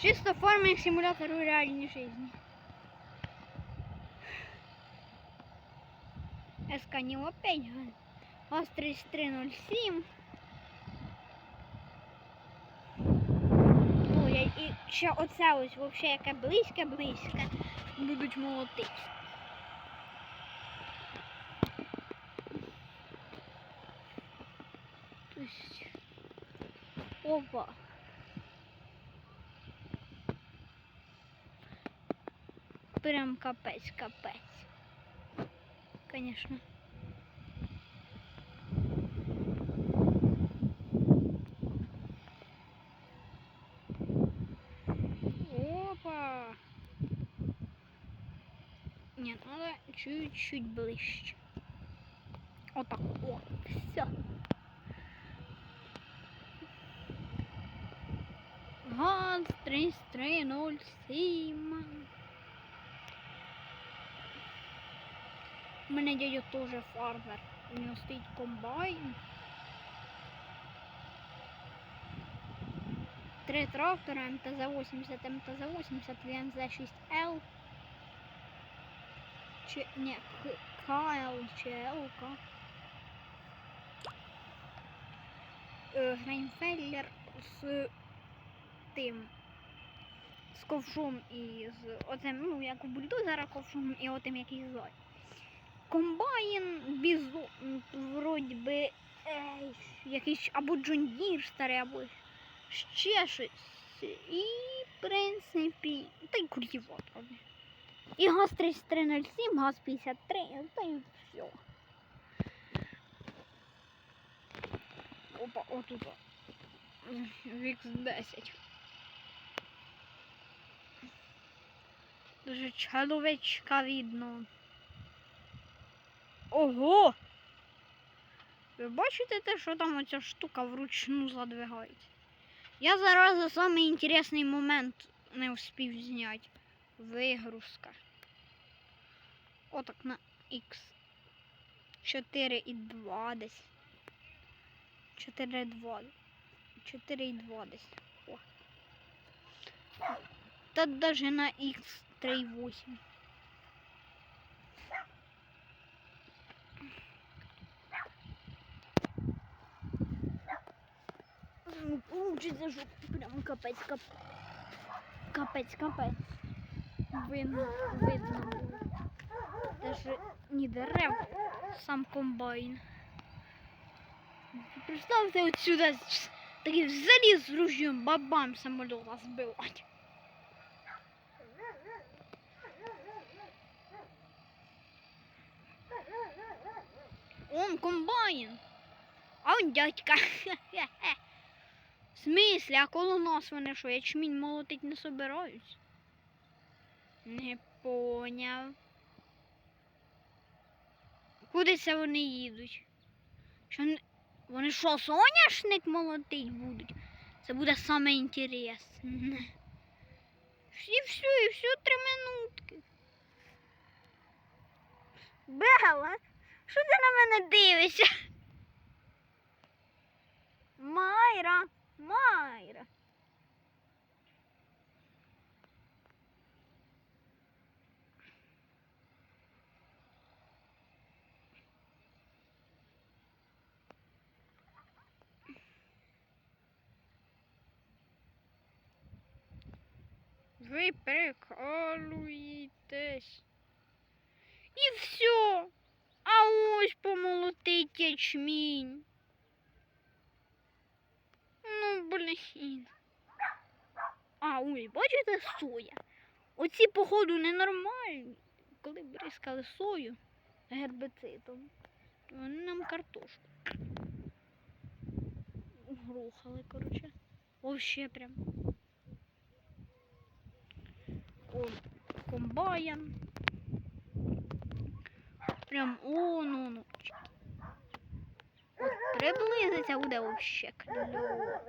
Чисто фарминг симулятор реальной жизни. Эсканил опять. ГАЗ 3307. Ну, я, і ще оце ось вообще яке близьке близьке будуть молотити. То. Опа. Прям капець, капець. Конечно. Опа. Нет, надо чуть-чуть ближе. Вот так. О, все. ГАЗ 3307. У мене дядя теж фармер. У нього стоїть комбайн. Три трактора МТЗ-80, МТЗ-80, ВНЗ-6Л. Чи, ні, КЛ чи ЛК. Е, Грейнфеллер з тим. З ковшом і з оцим, ну, як у бульдозера ковшом і отим, який зой. Комбайн, бізо, вроді би, ей, якийсь або Джондір старий, або ще щось. І, в принципі, та й культиватор. І газ 3307, газ 53, та й все. Опа, отут. Вікс 10. Дуже чоловічка видно. Ого! Ви бачите те, що там оця штука вручну задвигається? Я зараз за самий інтересний момент не встиг зняти. Вигрузка. Отак на X. 4 і 2 десь. 4 і 2. 4 і 2 десь. О. Та даже на X 3,8. Получится, что прям капец, кап... капец, капец. Видно, видно. Даже не дерев, сам комбайн. Представте отсюда с- такий заліз з ружьем бабам самоліта збивати. Он комбайн. А он дядька. В смислі, а коло нас вони що, ячмінь молотить не собираюсь? Не поняв. Куди це вони їдуть? Що вони що, соняшник молотить будуть? Це буде саме інтересне. І все, і все три минутки. Бела, що ти на мене дивишся? Майра, Майра. Ви прикалуєтесь. І все. А ось помолотить ячмінь. Ну. А, ой, бачите, соя. Оці, походу, ненормальні. Коли бризкали сою гербицидом, то вони нам картошку. Грохали, коротше. Вообще прям. О, комбайн. Прям о. От приблизиться буде вообще кльово.